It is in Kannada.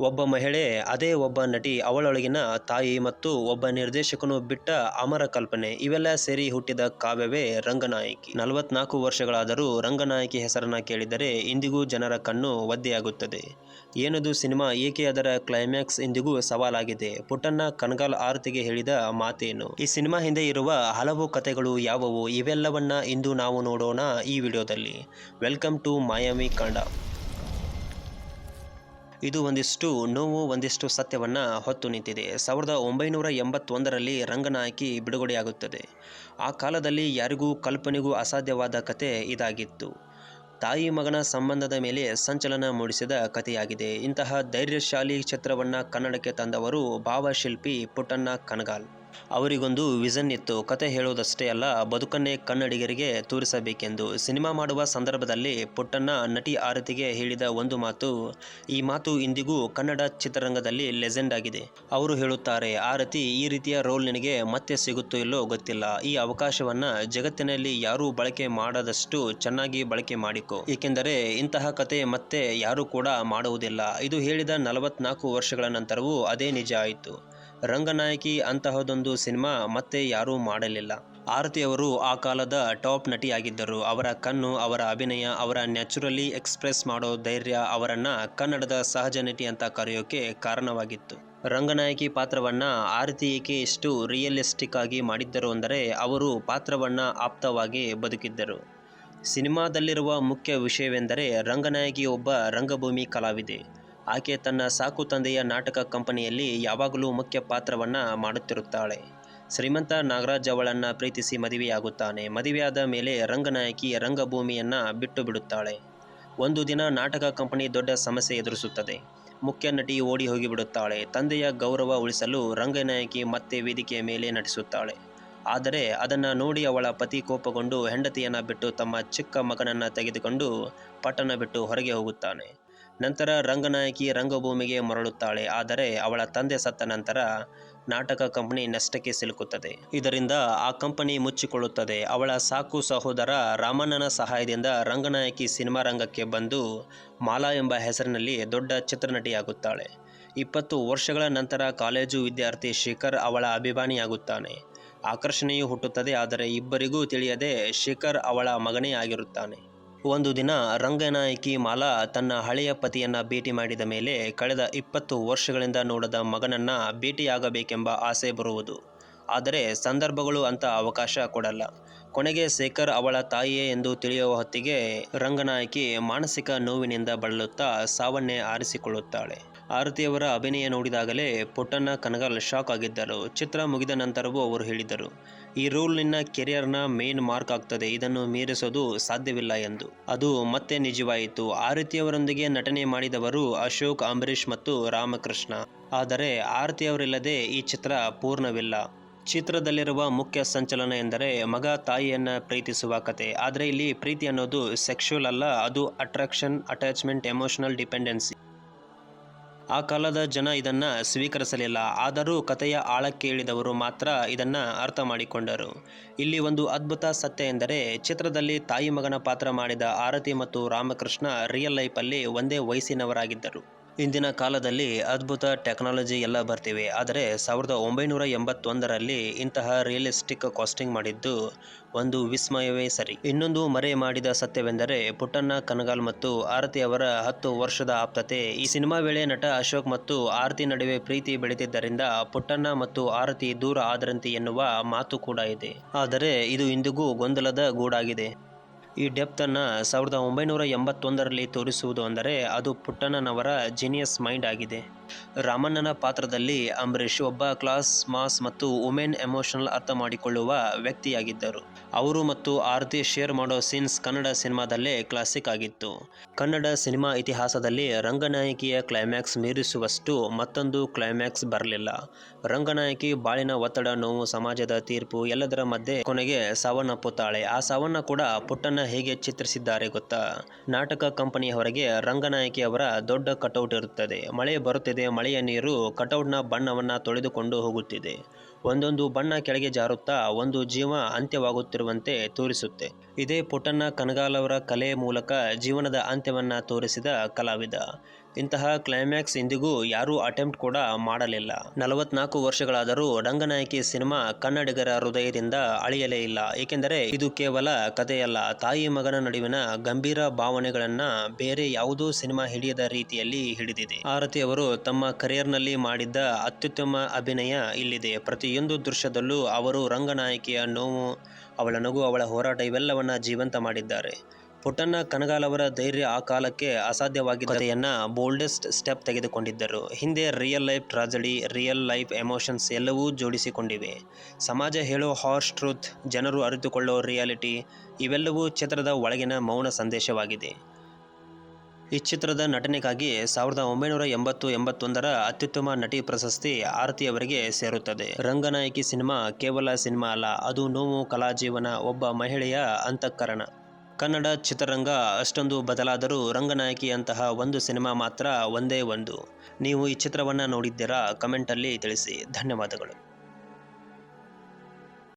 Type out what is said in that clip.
ಒಬ್ಬ ಮಹಿಳೆ, ಅದೇ ಒಬ್ಬ ನಟಿ, ಅವಳೊಳಗಿನ ತಾಯಿ ಮತ್ತು ಒಬ್ಬ ನಿರ್ದೇಶಕನು ಬಿಟ್ಟ ಅಮರ ಕಲ್ಪನೆ. ಇವೆಲ್ಲ ಸೇರಿ ಹುಟ್ಟಿದ ಕಾವ್ಯವೇ ರಂಗನಾಯಕಿ. ನಲವತ್ನಾಲ್ಕು ವರ್ಷಗಳಾದರೂ ರಂಗನಾಯಕಿ ಹೆಸರನ್ನ ಕೇಳಿದರೆ ಇಂದಿಗೂ ಜನರ ಕಣ್ಣು ಒದ್ದೆಯಾಗುತ್ತದೆ. ಏನದು ಸಿನಿಮಾ ಏಕೆ ಅದರ ಕ್ಲೈಮ್ಯಾಕ್ಸ್ ಇಂದಿಗೂ ಸವಾಲಾಗಿದೆ? ಪುಟ್ಟಣ್ಣ ಕನಗಾಲ್ ಆರತಿಗೆ ಹೇಳಿದ ಮಾತೇನು? ಈ ಸಿನಿಮಾ ಹಿಂದೆ ಇರುವ ಹಲವು ಕಥೆಗಳು ಯಾವುವು? ಇವೆಲ್ಲವನ್ನ ಇಂದು ನಾವು ನೋಡೋಣ ಈ ವಿಡಿಯೋದಲ್ಲಿ. ವೆಲ್ಕಮ್ ಟು ಮಾಯಾಮಿ ಕಾಂಡ. ಇದು ಒಂದಿಷ್ಟು ನೋವು, ಒಂದಿಷ್ಟು ಸತ್ಯವನ್ನು ಹೊತ್ತು ನಿಂತಿದೆ. ಸಾವಿರದ ಒಂಬೈನೂರ ಎಂಬತ್ತೊಂದರಲ್ಲಿ ರಂಗನಾಯಕಿ ಬಿಡುಗಡೆಯಾಗುತ್ತದೆ. ಆ ಕಾಲದಲ್ಲಿ ಯಾರಿಗೂ ಕಲ್ಪನೆಗೂ ಅಸಾಧ್ಯವಾದ ಕತೆ ಇದಾಗಿತ್ತು. ತಾಯಿ ಮಗನ ಸಂಬಂಧದ ಮೇಲೆ ಸಂಚಲನ ಮೂಡಿಸಿದ ಕಥೆಯಾಗಿದೆ. ಇಂತಹ ಧೈರ್ಯಶಾಲಿ ಚಿತ್ರವನ್ನು ಕನ್ನಡಕ್ಕೆ ತಂದವರು ಭಾವಶಿಲ್ಪಿ ಪುಟ್ಟಣ್ಣ ಕನಗಾಲ್. ಅವರಿಗೊಂದು ವಿಷನ್ ಇತ್ತು. ಕತೆ ಹೇಳೋದಷ್ಟೇ ಅಲ್ಲ, ಬದುಕನ್ನೇ ಕನ್ನಡಿಗರಿಗೆ ತೋರಿಸಬೇಕೆಂದು. ಸಿನಿಮಾ ಮಾಡುವ ಸಂದರ್ಭದಲ್ಲಿ ಪುಟ್ಟಣ್ಣ ನಟಿ ಆರತಿಗೆ ಹೇಳಿದ ಒಂದು ಮಾತು, ಈ ಮಾತು ಇಂದಿಗೂ ಕನ್ನಡ ಚಿತ್ರರಂಗದಲ್ಲಿ ಲೆಜೆಂಡ್ ಆಗಿದೆ. ಅವರು ಹೇಳುತ್ತಾರೆ, ಆರತಿ ಈ ರೀತಿಯ ರೋಲ್ ನಿನಗೆ ಮತ್ತೆ ಸಿಗುತ್ತೋ ಇಲ್ಲೋ ಗೊತ್ತಿಲ್ಲ. ಈ ಅವಕಾಶವನ್ನ ಜಗತ್ತಿನಲ್ಲಿ ಯಾರೂ ಬಳಕೆ ಮಾಡದಷ್ಟು ಚೆನ್ನಾಗಿ ಬಳಕೆ ಮಾಡಿಕೊ. ಏಕೆಂದರೆ ಇಂತಹ ಕತೆ ಮತ್ತೆ ಯಾರೂ ಕೂಡ ಮಾಡುವುದಿಲ್ಲ ಇದು ಹೇಳಿದ ನಲವತ್ನಾಲ್ಕು ವರ್ಷಗಳ ನಂತರವೂ ಅದೇ ನಿಜ ಆಯಿತು. ರಂಗನಾಯಕಿ ಅಂತಹದೊಂದು ಸಿನಿಮಾ ಮತ್ತೆ ಯಾರೂ ಮಾಡಲಿಲ್ಲ. ಆರತಿ ಅವರು ಆ ಕಾಲದ ಟಾಪ್ ನಟಿಯಾಗಿದ್ದರು. ಅವರ ಕಣ್ಣು, ಅವರ ಅಭಿನಯ, ಅವರ ನ್ಯಾಚುರಲಿ ಎಕ್ಸ್ಪ್ರೆಸ್ ಮಾಡೋ ಧೈರ್ಯ ಅವರನ್ನ ಕನ್ನಡದ ಸಹಜ ನಟಿ ಅಂತ ಕರೆಯೋಕೆ ಕಾರಣವಾಗಿತ್ತು. ರಂಗನಾಯಕಿ ಪಾತ್ರವನ್ನ ಆರತಿ ಏಕೆ ಎಷ್ಟು ರಿಯಲಿಸ್ಟಿಕ್ ಆಗಿ ಮಾಡಿದ್ದರು ಅಂದರೆ ಅವರು ಪಾತ್ರವನ್ನ ಆಪ್ತವಾಗಿ ಬದುಕಿದ್ದರು. ಸಿನಿಮಾದಲ್ಲಿರುವ ಮುಖ್ಯ ವಿಷಯವೆಂದರೆ ರಂಗನಾಯಕಿ ಒಬ್ಬ ರಂಗಭೂಮಿ ಕಲಾವಿದೆ. ಆಕೆ ತನ್ನ ಸಾಕು ತಂದೆಯ ನಾಟಕ ಕಂಪನಿಯಲ್ಲಿ ಯಾವಾಗಲೂ ಮುಖ್ಯ ಪಾತ್ರವನ್ನ ಮಾಡುತ್ತಿರುತ್ತಾಳೆ. ಶ್ರೀಮಂತ ನಾಗರಾಜ್ ಅವಳನ್ನು ಪ್ರೀತಿಸಿ ಮದುವೆಯಾಗುತ್ತಾನೆ. ಮದುವೆಯಾದ ಮೇಲೆ ರಂಗನಾಯಕಿ ರಂಗಭೂಮಿಯನ್ನು ಬಿಟ್ಟು ಬಿಡುತ್ತಾಳೆ. ಒಂದು ದಿನ ನಾಟಕ ಕಂಪನಿ ದೊಡ್ಡ ಸಮಸ್ಯೆ ಎದುರಿಸುತ್ತದೆ. ಮುಖ್ಯ ನಟಿ ಓಡಿ ಹೋಗಿಬಿಡುತ್ತಾಳೆ. ತಂದೆಯ ಗೌರವ ಉಳಿಸಲು ರಂಗನಾಯಕಿ ಮತ್ತೆ ವೇದಿಕೆಯ ಮೇಲೆ ನಟಿಸುತ್ತಾಳೆ. ಆದರೆ ಅದನ್ನು ನೋಡಿ ಅವಳ ಪತಿ ಕೋಪಗೊಂಡು ಹೆಂಡತಿಯನ್ನು ಬಿಟ್ಟು ತಮ್ಮ ಚಿಕ್ಕ ಮಗನನ್ನು ತೆಗೆದುಕೊಂಡು ಪಟ್ಟಣ ಬಿಟ್ಟು ಹೊರಗೆ ಹೋಗುತ್ತಾನೆ. ನಂತರ ರಂಗನಾಯಕಿ ರಂಗಭೂಮಿಗೆ ಮರಳುತ್ತಾಳೆ. ಆದರೆ ಅವಳ ತಂದೆ ಸತ್ತ ನಂತರ ನಾಟಕ ಕಂಪನಿ ನಷ್ಟಕ್ಕೆ ಸಿಲುಕುತ್ತದೆ. ಇದರಿಂದ ಆ ಕಂಪನಿ ಮುಚ್ಚಿಕೊಳ್ಳುತ್ತದೆ. ಅವಳ ಸಾಕು ಸಹೋದರ ರಾಮಣ್ಣನ ಸಹಾಯದಿಂದ ರಂಗನಾಯಕಿ ಸಿನಿಮಾ ರಂಗಕ್ಕೆ ಬಂದು ಮಾಲಾ ಎಂಬ ಹೆಸರಿನಲ್ಲಿ ದೊಡ್ಡ ಚಿತ್ರನಟಿಯಾಗುತ್ತಾಳೆ. ಇಪ್ಪತ್ತು ವರ್ಷಗಳ ನಂತರ ಕಾಲೇಜು ವಿದ್ಯಾರ್ಥಿ ಶೇಖರ್ ಅವಳ ಅಭಿಮಾನಿಯಾಗುತ್ತಾನೆ. ಆಕರ್ಷಣೆಯೂ ಹುಟ್ಟುತ್ತದೆ. ಆದರೆ ಇಬ್ಬರಿಗೂ ತಿಳಿಯದೆ ಶೇಖರ್ ಅವಳ ಮಗನೇ ಆಗಿರುತ್ತಾನೆ. ಒಂದು ದಿನ ರಂಗನಾಯಕಿ ಮಾಲಾ ತನ್ನ ಹಳೆಯ ಪತಿಯನ್ನ ಭೇಟಿ ಮಾಡಿದ ಮೇಲೆ ಕಳೆದ ಇಪ್ಪತ್ತು ವರ್ಷಗಳಿಂದ ನೋಡದ ಮಗನನ್ನ ಭೇಟಿಯಾಗಬೇಕೆಂಬ ಆಸೆ ಬರುವುದು. ಆದರೆ ಸಂದರ್ಭಗಳು ಅಂತ ಅವಕಾಶ ಕೊಡಲ್ಲ. ಕೊನೆಗೆ ಶೇಖರ್ ಅವಳ ತಾಯಿಯೇ ಎಂದು ತಿಳಿಯುವ ಹೊತ್ತಿಗೆ ರಂಗನಾಯಕಿ ಮಾನಸಿಕ ನೋವಿನಿಂದ ಬಳಲುತ್ತಾ ಸಾವನ್ನೇ ಆರಿಸಿಕೊಳ್ಳುತ್ತಾಳೆ. ಆರತಿಯವರ ಅಭಿನಯ ನೋಡಿದಾಗಲೇ ಪುಟ್ಟಣ್ಣ ಕನಗಲ್ ಶಾಕ್ ಆಗಿದ್ದರು. ಚಿತ್ರ ಮುಗಿದ ನಂತರವೂ ಅವರು ಹೇಳಿದರು, ಈ ರೋಲ್ ನಿನ್ನ ಕೆರಿಯರ್ನ ಮೇನ್ ಮಾರ್ಕ್ ಆಗ್ತದೆ. ಇದನ್ನು ಮೀರಿಸೋದು ಸಾಧ್ಯವಿಲ್ಲ ಎಂದು. ಅದು ಮತ್ತೆ ನಿಜವಾಯಿತು. ಆರತಿಯವರೊಂದಿಗೆ ನಟನೆ ಮಾಡಿದವರು ಅಶೋಕ್, ಅಂಬರೀಷ್ ಮತ್ತು ರಾಮಕೃಷ್ಣ. ಆದರೆ ಆರತಿಯವರಿಲ್ಲದೆ ಈ ಚಿತ್ರ ಪೂರ್ಣವಿಲ್ಲ. ಚಿತ್ರದಲ್ಲಿರುವ ಮುಖ್ಯ ಸಂಚಲನ ಎಂದರೆ ಮಗ ತಾಯಿಯನ್ನು ಪ್ರೀತಿಸುವ ಕತೆ. ಆದರೆ ಇಲ್ಲಿ ಪ್ರೀತಿ ಅನ್ನೋದು ಸೆಕ್ಷುವಲ್ ಅಲ್ಲ, ಅದು ಅಟ್ರಾಕ್ಷನ್ ಅಟ್ಯಾಚ್ಮೆಂಟ್ ಎಮೋಷನಲ್ ಡಿಪೆಂಡೆನ್ಸಿ ಆ ಕಾಲದ ಜನ ಇದನ್ನು ಸ್ವೀಕರಿಸಲಿಲ್ಲ. ಆದರೂ ಕಥೆಯ ಆಳಕ್ಕೆ ಇಳಿದವರು ಮಾತ್ರ ಇದನ್ನು ಅರ್ಥ ಮಾಡಿಕೊಂಡರು. ಇಲ್ಲಿ ಒಂದು ಅದ್ಭುತ ಸತ್ಯ ಎಂದರೆ, ಚಿತ್ರದಲ್ಲಿ ತಾಯಿ ಮಗನ ಪಾತ್ರ ಮಾಡಿದ ಆರತಿ ಮತ್ತು ರಾಮಕೃಷ್ಣ ರಿಯಲ್ ಲೈಫಲ್ಲಿ ಒಂದೇ ವಯಸ್ಸಿನವರಾಗಿದ್ದರು. ಇಂದಿನ ಕಾಲದಲ್ಲಿ ಅದ್ಭುತ ಟೆಕ್ನಾಲಜಿ ಎಲ್ಲ ಬರ್ತಿವೆ. ಆದರೆ ಸಾವಿರದ ಒಂಬೈನೂರ ಎಂಬತ್ತೊಂದರಲ್ಲಿ ಇಂತಹ ರಿಯಲಿಸ್ಟಿಕ್ ಕಾಸ್ಟಿಂಗ್ ಮಾಡಿದ್ದು ಒಂದು ವಿಸ್ಮಯವೇ ಸರಿ. ಇನ್ನೊಂದು ಮರೆ ಮಾಡಿದ ಸತ್ಯವೆಂದರೆ ಪುಟ್ಟಣ್ಣ ಕನಗಾಲ್ ಮತ್ತು ಆರತಿ ಅವರ ಹತ್ತು ವರ್ಷದ ಆಪ್ತತೆ. ಈ ಸಿನಿಮಾ ವೇಳೆ ನಟ ಅಶೋಕ್ ಮತ್ತು ಆರತಿ ನಡುವೆ ಪ್ರೀತಿ ಬೆಳೆದಿದ್ದರಿಂದ ಪುಟ್ಟಣ್ಣ ಮತ್ತು ಆರತಿ ದೂರ ಆದರಂತೆ ಎನ್ನುವ ಮಾತು ಕೂಡ ಇದೆ. ಆದರೆ ಇದು ಇಂದಿಗೂ ಗೊಂದಲದ ಗೂಡಾಗಿದೆ. ಈ ಡೆಪ್ತನ್ನು ಸಾವಿರದ ಒಂಬೈನೂರ ಎಂಬತ್ತೊಂದರಲ್ಲಿ ತೋರಿಸುವುದು ಅಂದರೆ ಅದು ಪುಟ್ಟಣ್ಣನವರ ಜೀನಿಯಸ್ ಮೈಂಡ್ ಆಗಿದೆ. ರಾಮಣ್ಣನ ಪಾತ್ರದಲ್ಲಿ ಅಂಬರೀಷ್ ಒಬ್ಬ ಕ್ಲಾಸ್, ಮಾಸ್ ಮತ್ತು ವುಮೆನ್ ಎಮೋಷನಲ್ ಅರ್ಥ ಮಾಡಿಕೊಳ್ಳುವ ವ್ಯಕ್ತಿಯಾಗಿದ್ದರು. ಅವರು ಮತ್ತು ಆರತಿ ಶೇರ್ ಮಾಡೋ ಸೀನ್ಸ್ ಕನ್ನಡ ಸಿನಿಮಾದಲ್ಲೇ ಕ್ಲಾಸಿಕ್ ಆಗಿತ್ತು. ಕನ್ನಡ ಸಿನಿಮಾ ಇತಿಹಾಸದಲ್ಲಿ ರಂಗನಾಯಕಿಯ ಕ್ಲೈಮ್ಯಾಕ್ಸ್ ಮೀರಿಸುವಷ್ಟು ಮತ್ತೊಂದು ಕ್ಲೈಮ್ಯಾಕ್ಸ್ ಬರಲಿಲ್ಲ. ರಂಗನಾಯಕಿ ಬಾಳಿನ ಒತ್ತಡ, ನೋವು, ಸಮಾಜದ ತೀರ್ಪು ಎಲ್ಲದರ ಮಧ್ಯೆ ಕೊನೆಗೆ ಸಾವನ್ನಪ್ಪುತ್ತಾಳೆ. ಆ ಸಾವನ್ನ ಕೂಡ ಪುಟ್ಟನ್ನ ಹೇಗೆ ಚಿತ್ರಿಸಿದ್ದಾರೆ ಗೊತ್ತಾ? ನಾಟಕ ಕಂಪನಿಯ ಹೊರಗೆ ರಂಗನಾಯಕಿ ಅವರ ದೊಡ್ಡ ಕಟೌಟ್ ಇರುತ್ತದೆ. ಮಳೆ ಬರುತ್ತಿದೆ ಮಳೆಯ ನೀರು ಕಟೌಟ್ನ ಬಣ್ಣವನ್ನ ತೊಳೆದುಕೊಂಡು ಹೋಗುತ್ತಿದೆ. ಒಂದೊಂದು ಬಣ್ಣ ಕೆಳಗೆ ಜಾರುತ್ತಾ ಒಂದು ಜೀವ ಅಂತ್ಯವಾಗುತ್ತಿರುವಂತೆ ತೋರಿಸುತ್ತೆ. ಇದೇ ಪುಟ್ಟಣ್ಣ ಕನಗಾಲ್ ಅವರ ಕಲೆ ಮೂಲಕ ಜೀವನದ ಅಂತ್ಯವನ್ನ ತೋರಿಸಿದ ಕಲಾವಿದ. ಇಂತಹ ಕ್ಲೈಮ್ಯಾಕ್ಸ್ ಇಂದಿಗೂ ಯಾರೂ ಅಟೆಂಪ್ಟ್ ಕೂಡ ಮಾಡಲಿಲ್ಲ. ನಲವತ್ನಾಲ್ಕು ವರ್ಷಗಳಾದರೂ ರಂಗನಾಯಕಿ ಸಿನಿಮಾ ಕನ್ನಡಿಗರ ಹೃದಯದಿಂದ ಅಳಿಯಲೇ ಇಲ್ಲ. ಏಕೆಂದರೆ ಇದು ಕೇವಲ ಕಥೆಯಲ್ಲ. ತಾಯಿ ಮಗನ ನಡುವಿನ ಗಂಭೀರ ಭಾವನೆಗಳನ್ನ ಬೇರೆ ಯಾವುದೋ ಸಿನಿಮಾ ಹಿಡಿಯದ ರೀತಿಯಲ್ಲಿ ಹಿಡಿದಿದೆ. ಆರತಿ ಅವರು ತಮ್ಮ ಕರಿಯರ್ನಲ್ಲಿ ಮಾಡಿದ್ದ ಅತ್ಯುತ್ತಮ ಅಭಿನಯ ಇಲ್ಲಿದೆ. ಪ್ರತಿಯೊಂದು ದೃಶ್ಯದಲ್ಲೂ ಅವರು ರಂಗನಾಯಕಿಯ ನೋವು, ಅವಳ ನಗು, ಅವಳ ಹೋರಾಟ ಇವೆಲ್ಲವನ್ನ ಜೀವಂತ ಮಾಡಿದ್ದಾರೆ. ಪುಟ್ಟಣ್ಣ ಕನಗಾಲ್ ಅವರ ಧೈರ್ಯ ಆ ಕಾಲಕ್ಕೆ ಅಸಾಧ್ಯವಾಗಿದ್ದ ಕಥೆಯನ್ನ ಬೋಲ್ಡೆಸ್ಟ್ ಸ್ಟೆಪ್ ತೆಗೆದುಕೊಂಡಿದ್ದರು. ಹಿಂದೆ real life tragedy, real life emotions ಎಲ್ಲವೂ ಜೋಡಿಸಿಕೊಂಡಿವೆ. ಸಮಾಜ ಹೇಳೋ ಹಾರ್ಶ್ ಟ್ರೂತ್, ಜನರು ಅರಿತುಕೊಳ್ಳೋ ರಿಯಾಲಿಟಿ ಇವೆಲ್ಲವೂ ಚಿತ್ರದ ಒಳಗಿನ ಮೌನ ಸಂದೇಶವಾಗಿದೆ. ಈ ಚಿತ್ರದ ನಟನೆಗಾಗಿ ಸಾವಿರದ ಒಂಬೈನೂರ ಎಂಬತ್ತು, ಎಂಬತ್ತೊಂದರ ಅತ್ಯುತ್ತಮ ನಟಿ ಪ್ರಶಸ್ತಿ ಆರತಿ ಅವರಿಗೆ ಸೇರುತ್ತದೆ. ರಂಗನಾಯಕಿ ಸಿನಿಮಾ ಕೇವಲ ಸಿನಿಮಾ ಅಲ್ಲ, ಅದು ನೋವು, ಕಲಾಜೀವನ, ಒಬ್ಬ ಮಹಿಳೆಯ ಅಂತಃಕರಣ. ಕನ್ನಡ ಚಿತ್ರರಂಗ ಅಷ್ಟೊಂದು ಬದಲಾದರೂ ರಂಗನಾಯಕಿಯಂತಹ ಒಂದು ಸಿನಿಮಾ ಮಾತ್ರ ಒಂದೇ ಒಂದು. ನೀವು ಈ ಚಿತ್ರವನ್ನು ನೋಡಿದ್ದೀರಾ? ಕಮೆಂಟಲ್ಲಿ ತಿಳಿಸಿ. ಧನ್ಯವಾದಗಳು.